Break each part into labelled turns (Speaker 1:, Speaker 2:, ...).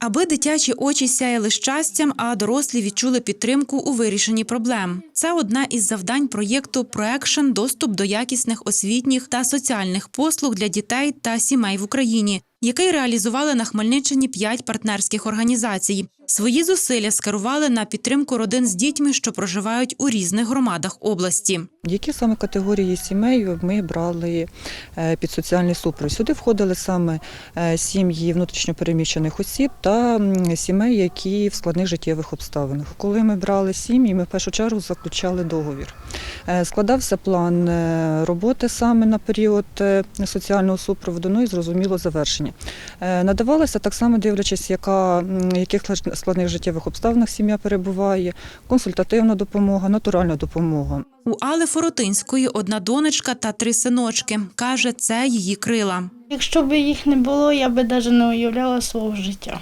Speaker 1: Аби дитячі очі сяяли щастям, а дорослі відчули підтримку у вирішенні проблем. Це одна із завдань проєкту «Проекшн» – доступ до якісних освітніх та соціальних послуг для дітей та сімей в Україні, який реалізували на Хмельниччині п'ять партнерських організацій. Свої зусилля скерували на підтримку родин з дітьми, що проживають у різних громадах області.
Speaker 2: Які саме категорії сімей ми брали е, під соціальний супровід? Сюди входили саме е, сім'ї внутрішньопереміщених осіб та сімей, які в складних життєвих обставинах. Коли ми брали сім'ї, ми в першу чергу заключали договір. Е, Складався план роботи саме на період соціального супроводу, ну і зрозуміло завершення. Надавалося так само, дивлячись, яка яких складних життєвих обставинах сім'я перебуває, консультативна допомога, натуральна допомога.
Speaker 1: У Али Форотинської одна донечка та три синочки. Каже, це її крила.
Speaker 3: Якщо б їх не було, я би навіть не уявляла свого життя.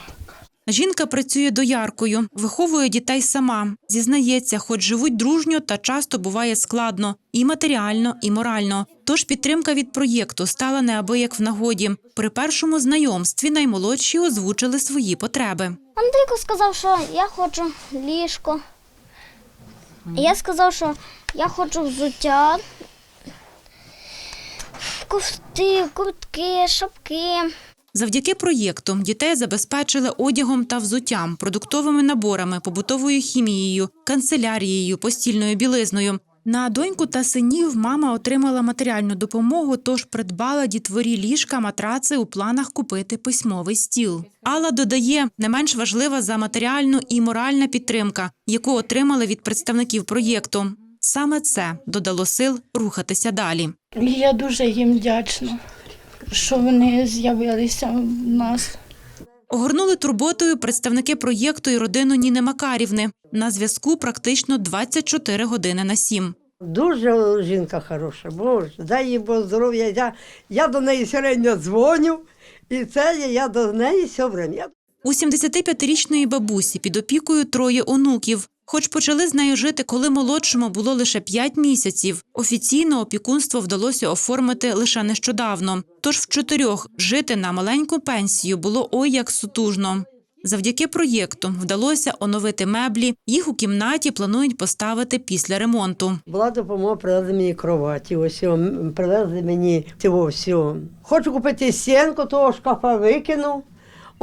Speaker 1: Жінка працює дояркою, виховує дітей сама. Зізнається, хоч живуть дружньо та часто буває складно і матеріально, і морально. Тож підтримка від проєкту стала неабияк в нагоді. При першому знайомстві наймолодші озвучили свої потреби.
Speaker 4: Андрійко сказав, що я хочу ліжко. Я сказав, що я хочу взуття, кофти, куртки, шапки.
Speaker 1: Завдяки проєкту дітей забезпечили одягом та взуттям, продуктовими наборами, побутовою хімією, канцелярією, постільною білизною. На доньку та синів мама отримала матеріальну допомогу, тож придбала дітворі ліжка, матраци у планах купити письмовий стіл. Алла додає, не менш важлива за матеріальну і моральна підтримка, яку отримали від представників проєкту. Саме це додало сил рухатися далі.
Speaker 3: Я дуже їм вдячна, що вони з'явилися в нас.
Speaker 1: Огорнули турботою представники проєкту і родину Ніни Макарівни. На зв'язку практично 24 години на 7.
Speaker 5: Дуже жінка хороша, боже, дай їй Бог здоров'я. Я, я до неї время дзвоню, і це я до неї все время.
Speaker 1: У 75-річної бабусі під опікою троє онуків. Хоч почали з нею жити, коли молодшому було лише 5 місяців. Офіційно опікунство вдалося оформити лише нещодавно. Тож в чотирьох жити на маленьку пенсію було ой як сутужно. Завдяки проєкту вдалося оновити меблі. Їх у кімнаті планують поставити після ремонту.
Speaker 5: була допомога, привезли мені кроваті, ось привезли мені цього всього. Хочу купити стінку, того шкафа викину.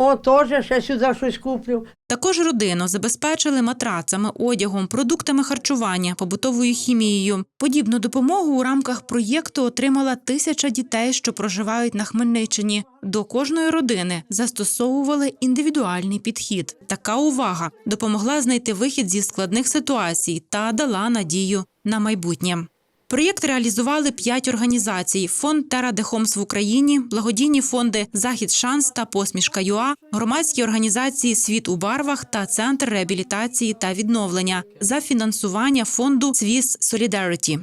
Speaker 5: О, теж ще сюди щось куплю.
Speaker 1: Також родину забезпечили матрацами, одягом, продуктами харчування, побутовою хімією. Подібну допомогу у рамках проєкту отримала тисяча дітей, що проживають на Хмельниччині. До кожної родини застосовували індивідуальний підхід. Така увага допомогла знайти вихід зі складних ситуацій та дала надію на майбутнє. Проєкт реалізували п'ять організацій: фонд Тера де Хомс в Україні, благодійні фонди Захід Шанс та Посмішка ЮА, громадські організації Світ у барвах та Центр реабілітації та відновлення за фінансування фонду Свіс Солідаріті.